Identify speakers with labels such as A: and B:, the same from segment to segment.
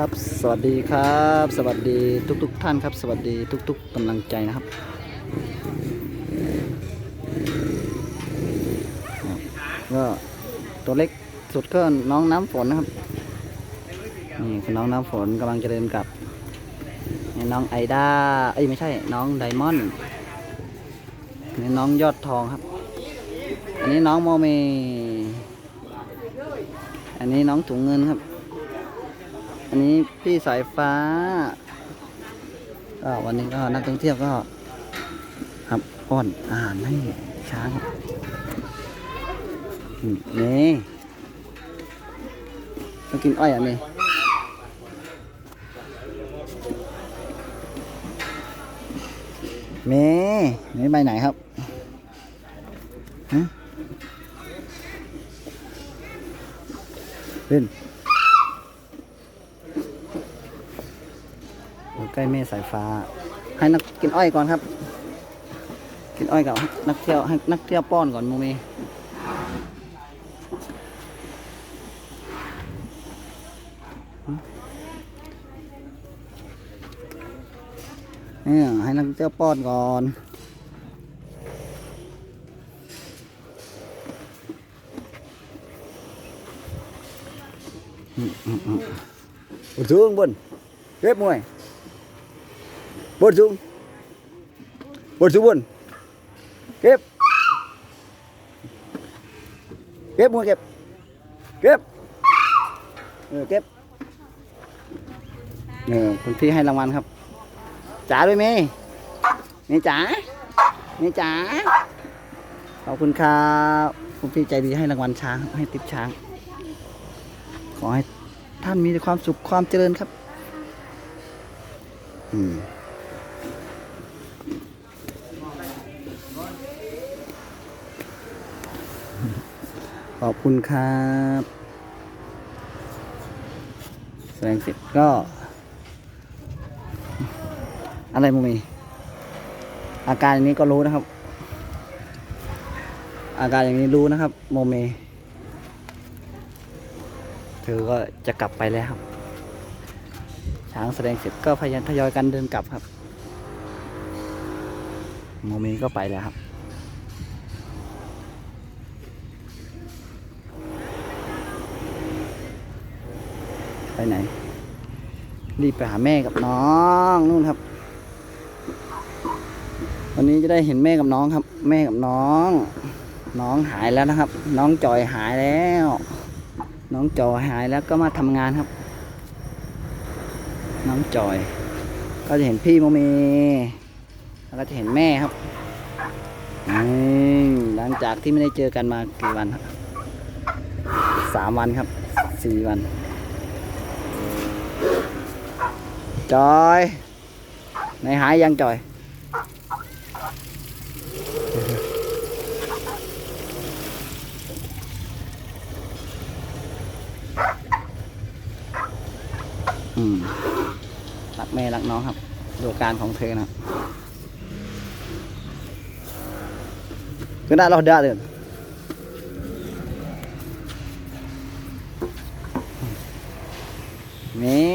A: ครับ สวัสดีครับ สวัสดีทุกๆทท่านครับ สวัสดีทุก ๆกำลังใจนะครับ ก็ตัวเล็กสุดก็น้องน้ำฝนนะครับ นี่คือน้องน้ำฝนกำลังจะเดินกลับนี่น้องไอด้าเอ้ยไม่ใช่ น้องไดมอนด์นี่น้องยอดทองครับ อันนี้น้องโมเม อันนี้น้องถุงเงินครับ อันนี้พี่สายฟ้าก็วันนี้ก็นักท่องเที่ยวก็ครับป้อนอาหารให้ช้างนี่มากินอ้อยอันนี้เมย์นี่ไปไหนครับฮะขึ้น อยู่ ใกล้แม่สายฟ้า ให้นักกินอ้อยก่อนครับ กินอ้อยกับนักเที่ยวให้นักเที่ยวป้อนก่อนมเมเนี่ยให้นักเที่ยวป้อนก่อนอืมอืมอืม บนสูงบน ghép mùi bột xuống bột xuống buồn ghép ghép mùi ghép ghép ừ, ghép เออคุณพี่ให้รางวัลครับ จ๋าด้วยเมย์เมย์จ๋าเมย์จ๋า ขอบคุณครับ คุณพี่ใจดีให้รางวัลช้าง ให้ติปช้าง ขอให้ท่านมีแต่ความสุขความเจริญครับ อืม ขอบคุณครับ แสดงเสร็จก็ อะไรมุมีอาการอย่างนี้ก็รู้นะครับ อาการอย่างนี้รู้นะครับโมเม เธอก็จะกลับไปแล้วครับช้างแสดงเสร็จก็พยายามทยอยกันเดินกลับครับ โมเมก็ไปแล้วครับ ไปไหน รีบไปหาแม่กับน้องนู่นครับ วันนี้จะได้เห็นแม่กับน้องครับ แม่กับน้อง น้องหายแล้วนะครับ น้องจอยหายแล้ว น้องจอยหายแล้วก็มาทำงานครับ น้องจอย ก็จะเห็นพี่โมเมแล้วก็จะเห็นแม่ครับหลังจากที่ไม่ได้เจอกันมากี่วันครับสามวันครับสี่วัน จอยไหนหายยังจอยอืมรักแม่รักน้องครับดูอาการของเธอนะก็ได้เราได้เลยนี่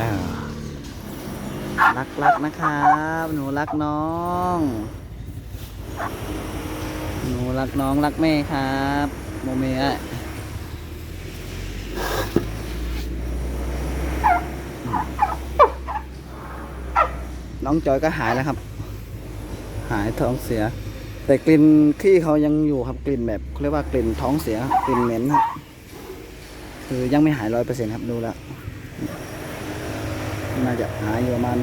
A: อ่า รักรักนะครับ หนูรักน้อง หนูรักน้องรักแม่ครับโมเมะน้องจอยก็หายแล้วครับ หายท้องเสีย แต่กลิ่นขี้เขายังอยู่ครับกลิ่นแบบเขาเรียกว่ากลิ่นท้องเสียกลิ่นเหม็นครับคือยังไม่หายร้อยเปอร์เซ็นต์ครับดูแล้วน่าจะหายอยู่ประมาณ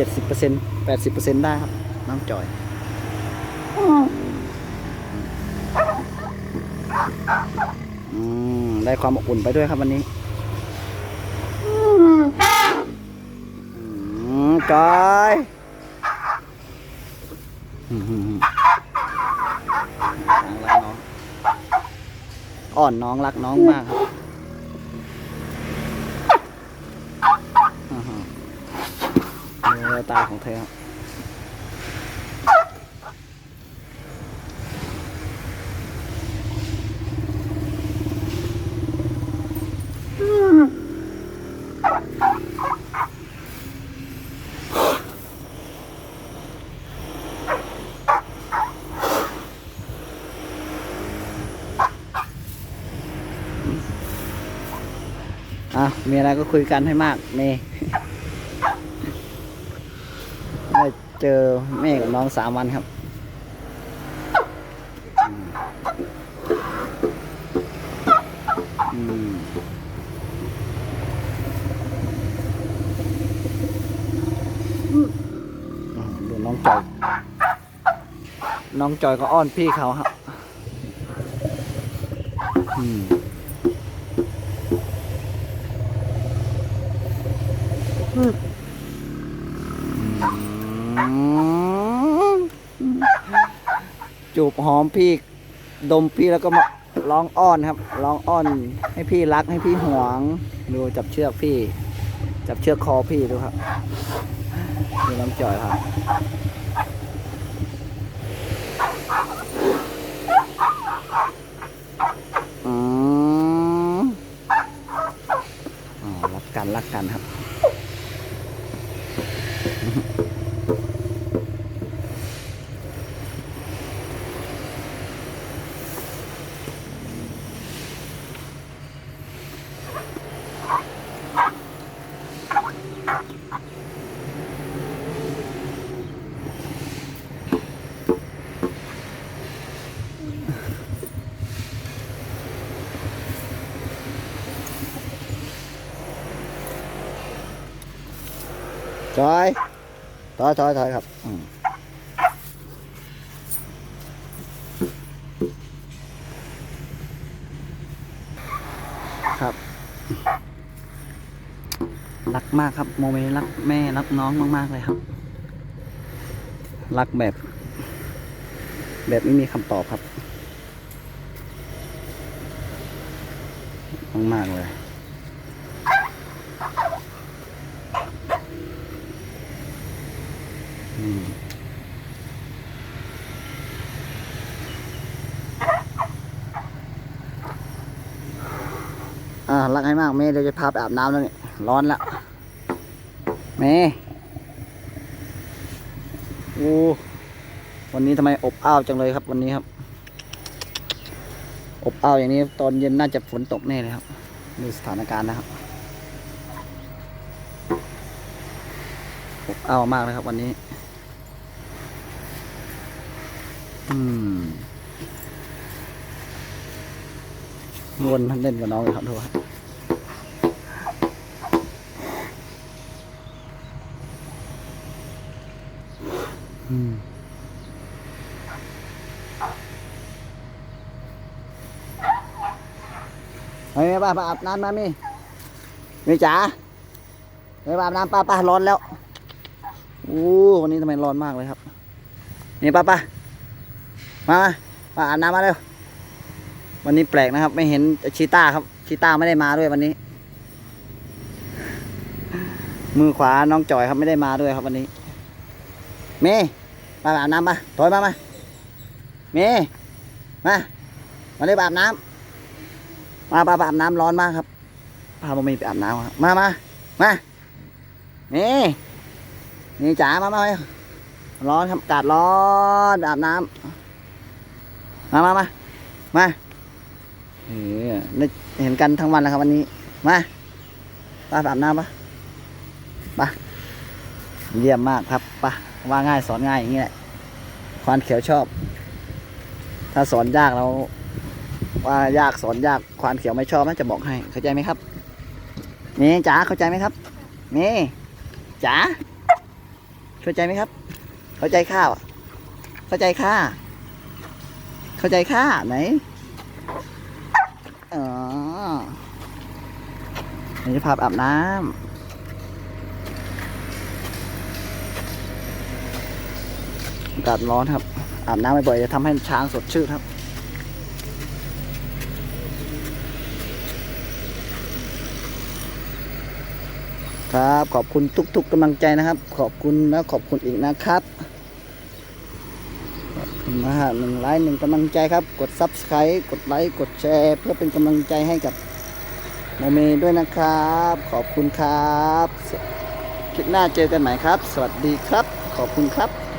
A: เจ็ดสิบเปอร์เซ็นต์แปดสิบเปอร์เซ็นต์ได้ครับน้องจอยอืมได้ความอบอุ่นไปด้วยครับวันนี้อืมจอยอืมอืมอ่อนน้องรักน้องมากครับ ตาของแท้อะมีอะไรก็คุยกันให้มากนี่ เจอแม่กับน้องสามวันครับ อืมดูน้องจอย น้องจอยก็อ้อนพี่เขาครับ อืม จูบหอมพี่ดมพี่แล้วก็มาร้องอ้อนครับ ร้องอ้อน ให้พี่รักให้พี่หวง ดูจับเชือกพี่ จับเชือกคอพี่ดูครับดูน้ำจ่อยครับอืมอ๋อรักกันรักกันครับ ถอยถอยถอยถอยครับครับ รักมากครับ โมเมรักแม่รักน้องมาก ๆ เลยครับ รักแบบ แบบไม่มีคำตอบครับ มาก ๆ เลย อ่ารักให้มากเมย์เดี๋ยวจะพาไปอาบน้ำแล้วนี่ร้อนแล้วเมย์โอ้วันนี้ทำไมอบอ้าวจังเลยครับ วันนี้ครับ อบอ้าวอย่างนี้ตอนเย็นน่าจะฝนตกแน่เลยครับดูสถานการณ์นะครับอบอ้าวมากเลยครับ วันนี้ อืมวนเล่นกับน้องเลยครับทุกคนอืมเฮ้ยป้าป้าอาบน้ำมามี่มี่จ๋าเฮ้ยป้าอาบน้ำป้าป้าร้อนแล้ว โอ้วันนี้ทำไมร้อนมากเลยครับ นี่ป้าป้า มามาอาบน้ำมาเร็ววันนี้แปลกนะครับ ไม่เห็นชีต้าครับ ชีต้าไม่ได้มาด้วยวันนี้ มือขวาน้องจอยครับไม่ได้มาด้วยครับวันนี้ เมย์มาอาบน้ำมาถอยมามาเมย์มามาเลยอาบน้ำมาปาอาบน้ำร้อนมากครับพาบะมีไปอาบน้ำครับมามามาเมย์นี่จ๋ามามาร้อนครับอากาศร้อนอาบน้ำ มามามามาเออได้เห็นกันทั้งวันแล้วครับวันนี้ มาป้าไปอาบน้ำปะปะเยี่ยมมากครับปะว่าง่ายสอนง่ายอย่างนี้แหละควานเขียวชอบ ถ้าสอนยากเราว่ายากสอนยากควานเขียวไม่ชอบนะจะบอกให้ เข้าใจไหมครับเมย์จ๋าเข้าใจไหมครับเมย์จ๋าเข้าใจไหมครับ เข้าใจข้าวเข้าใจข้า เข้าใจข้าไหนอ๋อเดี๋ยวจะพาอาบน้ำอากาศร้อนครับ อาบน้ำบ่อยๆจะทำให้ช้างสดชื่นครับ ครับขอบคุณทุกๆกำลังใจนะครับ ขอบคุณและขอบคุณอีกนะครับ คุณนะฮะหนึ่งไลค์หนึ่งกำลังใจครับ กด Subscribe กดไลค์กดแชร์ เพื่อเป็นกำลังใจให้กับโมเมด้วยนะครับ ขอบคุณครับ คลิปหน้าเจอกันใหม่ครับ สวัสดีครับ ขอบคุณครับ